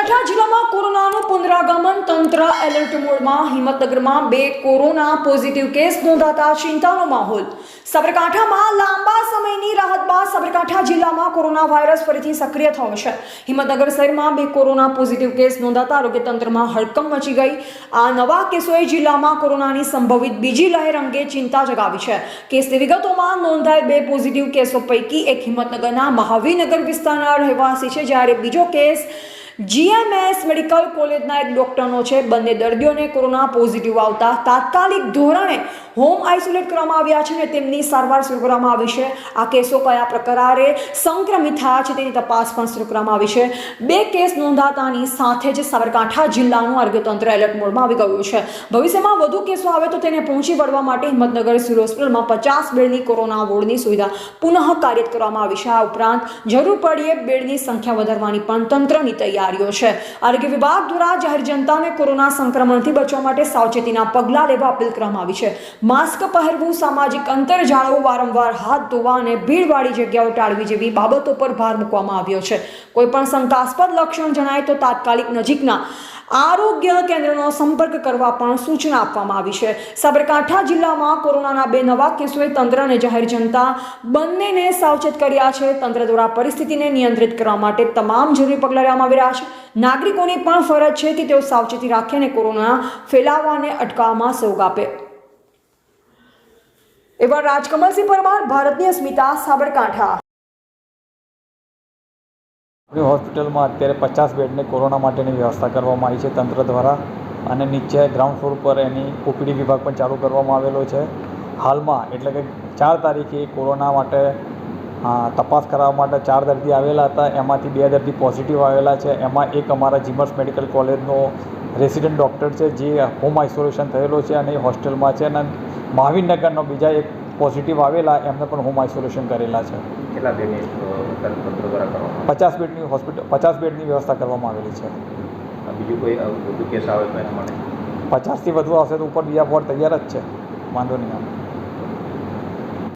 સાબરકાંઠા જિલ્લામાં કોરોનાનું પુનરાગમન તંત્ર એલર્ટ મોડમાં. હિંમતનગરમાં બે કોરોના પોઝિટિવ કેસ નોંધાતા ચિંતાનો માહોલ. સાબરકાંઠામાં લાંબા સમયની રાહત બાદ સાબરકાંઠા જિલ્લામાં કોરોના વાયરસ ફરીથી સક્રિય થયો છે. હિંમતનગર શહેરમાં બે કોરોના પોઝિટિવ કેસ નોંધાતા આરોગ્ય તંત્રમાં હડકંપ મચી ગઈ. આ નવા કેસોએ જિલ્લામાં કોરોનાની સંભવિત બીજી લહેર અંગે ચિંતા જગાવી છે. કેસની વિગતોમાં નોંધાયેલ બે પોઝિટિવ કેસો પૈકી એક હિંમતનગરના મહાવીનગર વિસ્તારના રહેવાસી છે, જ્યારે બીજો કેસ જીએમએસ મેડિકલ કોલેજના એક ડોક્ટરનો છે. બંને દર્દીઓને કોરોના પોઝિટિવ આવતા તાત્કાલિક ધોરણે હોમ આઇસોલેટ કરવામાં આવ્યા છે અને તેમની સારવાર શરૂ કરવામાં આવી છે. આ કેસો કયા પ્રકારે સંક્રમિત થયા છે તેની તપાસ પણ શરૂ કરવામાં આવી છે. બે કેસ નોંધાતાની સાથે જ સાબરકાંઠા જિલ્લાનું આરોગ્યતંત્ર એલર્ટ મોડમાં આવી ગયું છે. ભવિષ્યમાં વધુ કેસો આવે તો તેને પહોંચી વળવા માટે હિંમતનગર સિવિલ હોસ્પિટલમાં પચાસ બેડની કોરોના વોર્ડની સુવિધા પુનઃ કાર્યરત કરવામાં આવી છે. આ ઉપરાંત જરૂર પડીએ બેડની સંખ્યા વધારવાની પણ તંત્રની તૈયારીઓ છે. આરોગ્ય વિભાગ દ્વારા જાહેર જનતાને કોરોના સંક્રમણથી બચવા માટે સાવચેતીના પગલાં લેવા અપીલ કરવામાં આવી છે. માસ્ક પહેરવું, સામાજિક અંતર જાળવવું, વારંવાર હાથ ધોવા અને ભીડવાળી જગ્યાઓ ટાળવી જેવી બાબતો પર ભાર મૂકવામાં આવ્યો છે. કોઈપણ શંકાસ્પદ લક્ષણ જણાય તો તાત્કાલિક નજીકના આરોગ્ય કેન્દ્રનો સંપર્ક કરવા પણ સૂચના આપવામાં આવી છે. સાબરકાંઠા જિલ્લામાં કોરોનાના બે નવા કેસોએ તંત્ર અને જાહેર જનતા બંનેને સાવચેત કર્યા છે. તંત્ર દ્વારા પરિસ્થિતિને નિયંત્રિત કરવા માટે તમામ જરૂરી પગલાં લેવામાં આવી રહ્યા છે. નાગરિકોની પણ ફરજ છે કે તેઓ સાવચેતી રાખે અને કોરોના ફેલાવાને અટકાવવામાં સહયોગ આપે. એવા રાજકમલસિંહ પરમાર, ભારતની અસ્મિતા, સાબરકાંઠા. આપણી હોસ્પિટલમાં અત્યારે પચાસ બેડની કોરોના માટેની વ્યવસ્થા કરવામાં આવી છે તંત્ર દ્વારા. અને નીચે ગ્રાઉન્ડ ફ્લોર પર એની ઓપીડી વિભાગ પણ ચાલુ કરવામાં આવેલો છે. હાલમાં, એટલે કે ચાર તારીખે કોરોના માટે તપાસ કરાવવા માટે ચાર દર્દી આવેલા હતા. એમાંથી બે દર્દી પોઝિટિવ આવેલા છે. એમાં એક અમારા જીમર્સ મેડિકલ કોલેજનો રેસિડન્ટ ડૉક્ટર છે, જે હોમ આઇસોલેશન થયેલો છે અને એ હોસ્ટેલમાં છે. અને મહાવીરનગરનો બીજા એક પોઝિટિવ આવેલા એમને પણ હોમ આઇસોલેશન કરેલા છે. કેટલા બેડની પચાસ બેડની હોસ્પિટલ પચાસ બેડની વ્યવસ્થા કરવામાં આવેલી છે. બીજું કોઈ વધુ કેસ આવે તો એના માટે? પચાસથી વધુ આવશે તો ઉપર બીજા બોર્ડ તૈયાર જ છે. વાંધો નહીં આવે